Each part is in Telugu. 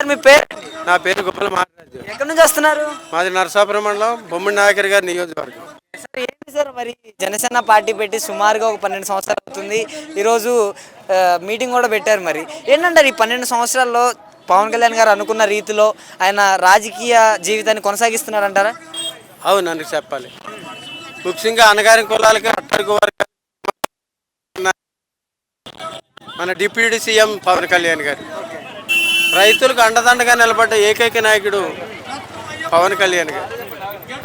మీ పేరు? నా పేరు గొప్పల మహారాజు. ఎక్కడి నుంచి వస్తున్నారు? మాది నరసాపురం మండలం బొమ్మిడి నాయకర్ గారి నియోజకవర్గం. సార్ ఏంటి సార్ మరి జనసేన పార్టీ పెట్టి సుమారుగా ఒక పన్నెండు సంవత్సరాలు అవుతుంది. ఈరోజు ఆ, మీటింగ్ కూడా పెట్టారు మరి. ఏంటంటారు ఈ పన్నెండు సంవత్సరాల్లో పవన్ కళ్యాణ్ గారు అనుకున్న రీతిలో ఆయన రాజకీయ జీవితాన్ని కొనసాగిస్తున్నారంటారా? అవునండి చెప్పాలి. ముఖ్యంగా అనగారి కులాలకి అట్టడుగు వర్గాలకి మన డిప్యూటీ సీఎం పవన్ కళ్యాణ్ గారు. రైతులకు అండదండగా నిలబడ్డ ఏకైక నాయకుడు పవన్ కళ్యాణ్ గారు.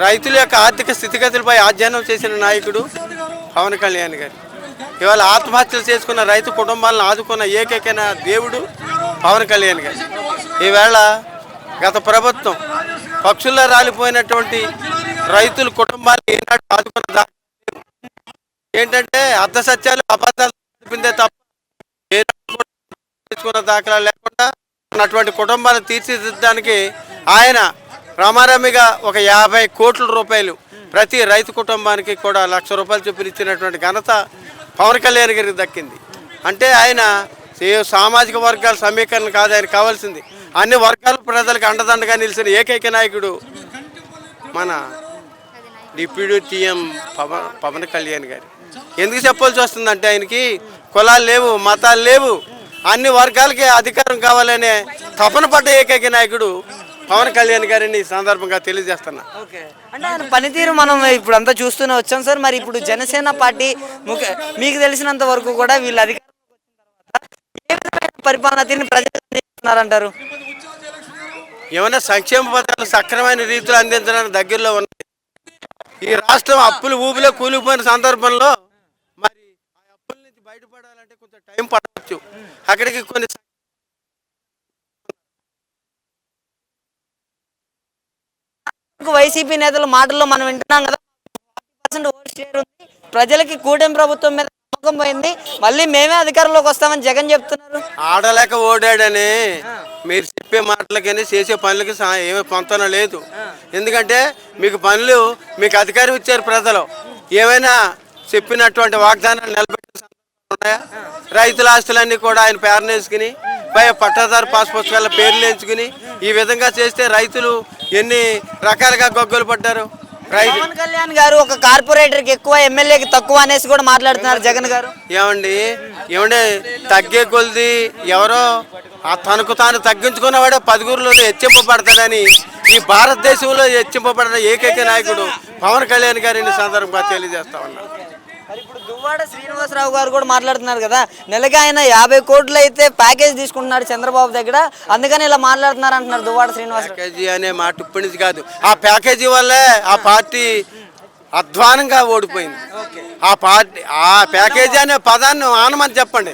రైతుల యొక్క ఆర్థిక స్థితిగతులపై అధ్యయనం చేసిన నాయకుడు పవన్ కళ్యాణ్ గారు. ఇవాళ ఆత్మహత్యలు చేసుకున్న రైతు కుటుంబాలను ఆదుకున్న ఏకైక దేవుడు పవన్ కళ్యాణ్ గారు. ఈవేళ గత ప్రభుత్వం పక్షుల్లో రాలిపోయినటువంటి రైతుల కుటుంబాలు ఏనాడు ఆదుకున్న ఏంటంటే అర్ధ సత్యాలు అబద్ధాలు తప్ప ఏనాడు దాఖలా అటువంటి కుటుంబాన్ని తీర్చిదిద్దడానికి ఆయన రమారమిగా ఒక యాభై కోట్ల రూపాయలు ప్రతి రైతు కుటుంబానికి కూడా లక్ష రూపాయలు చొప్పున ఇచ్చినటువంటి ఘనత పవన్ కళ్యాణ్ గారికి దక్కింది. అంటే ఆయన ఏ సామాజిక వర్గాల సమీకరణ కాదు ఆయన కావాల్సింది. అన్ని వర్గాల ప్రజలకు అండదండగా నిలిచిన ఏకైక నాయకుడు మన డిప్యూటీ టీఎం పవన్ పవన్ కళ్యాణ్ గారు. ఎందుకు చెప్పాల్సి వస్తుందంటే ఆయనకి కులాలు లేవు మతాలు లేవు. అన్ని వర్గాలకి అధికారం కావాలనే తపన పడ్డ ఏకైక నాయకుడు పవన్ కళ్యాణ్ గారిని ఈ సందర్భంగా తెలియజేస్తున్నా. అంటే ఆయన పనితీరు మనం ఇప్పుడు అంతా చూస్తూనే వచ్చాం సార్. మరి ఇప్పుడు జనసేన పార్టీ మీకు తెలిసినంత వరకు కూడా వీళ్ళు ఏ విధమైన పరిపాలన తీరుని ప్రజలు ఏమైనా సంక్షేమ పథకాలు సక్రమైన రీతిలో అందించడానికి దగ్గరలో ఉన్నాయి. ఈ రాష్ట్రం అప్పులు ఊబిలో కూలిపోయిన సందర్భంలో మరి ఆ అప్పుల నుంచి బయటపడాలంటే కొంచెం టైం పడవచ్చు అక్కడికి కొన్ని వైసీపీ నేతల మాటల్లో మనం వింటున్నాం కదా. 40% ఓట్ షేర్ ఉంది. ప్రజలకి కూటమి ప్రభుత్వం మీద నమ్మకం పోయింది. మళ్ళీ మేమే అధికారంలోకి వస్తామని జగన్ చెప్తున్నారు. ఆడలేక ఓడాడని మీరు చెప్పే మాటలకని చేసే పనులకి ఏమీ పొంతన లేదు. ఎందుకంటే మీకు పనులు మీకు అధికారం ఇచ్చారు ప్రజలు. ఏమైనా చెప్పినటువంటి వాగ్దానాలు సందర్భాలు ఉన్నాయా రైతుల ఆస్తులన్నీ కూడా ఆయన పేరున వేసుకుని పై పట్టాదారు పాస్ పుస్తకాల పేర్లు ఎంచుకుని ఈ విధంగా చేస్తే రైతులు ఎన్ని రకాలుగా గొగ్గలు పడ్డారు? పవన్ కళ్యాణ్ గారు ఒక కార్పొరేటర్కి ఎక్కువ ఎమ్మెల్యేకి తక్కువ అనేసి కూడా మాట్లాడుతున్నారు జగన్ గారు. ఏమండి? ఏమండి తగ్గే కొలిది ఎవరో తనకు తాను తగ్గించుకున్నవాడే పదుగురులో హెచ్చింపబడతాడని ఈ భారతదేశంలో హెచ్చింపబడిన ఏకైక నాయకుడు పవన్ కళ్యాణ్ గారిని సందర్భంగా తెలియజేస్తా ఉన్నా. మరి ఇప్పుడు దువ్వాడ శ్రీనివాసరావు గారు కూడా మాట్లాడుతున్నారు కదా నెలకి ఆయన యాభై కోట్లు అయితే ప్యాకేజ్ తీసుకుంటున్నాడు చంద్రబాబు దగ్గర. అందుకని ఇలా మాట్లాడుతున్నారు అంటున్నారు దువ్వాడ శ్రీనివాసరావు. ప్యాకేజీ అనే మాట ఇప్పటి నుంచి కాదు. ఆ ప్యాకేజీ వల్లే ఆ పార్టీ అధ్వానంగా ఓడిపోయింది. ఆ పార్టీ ఆ ప్యాకేజీ అనే పదాన్ని ఆనమని చెప్పండి.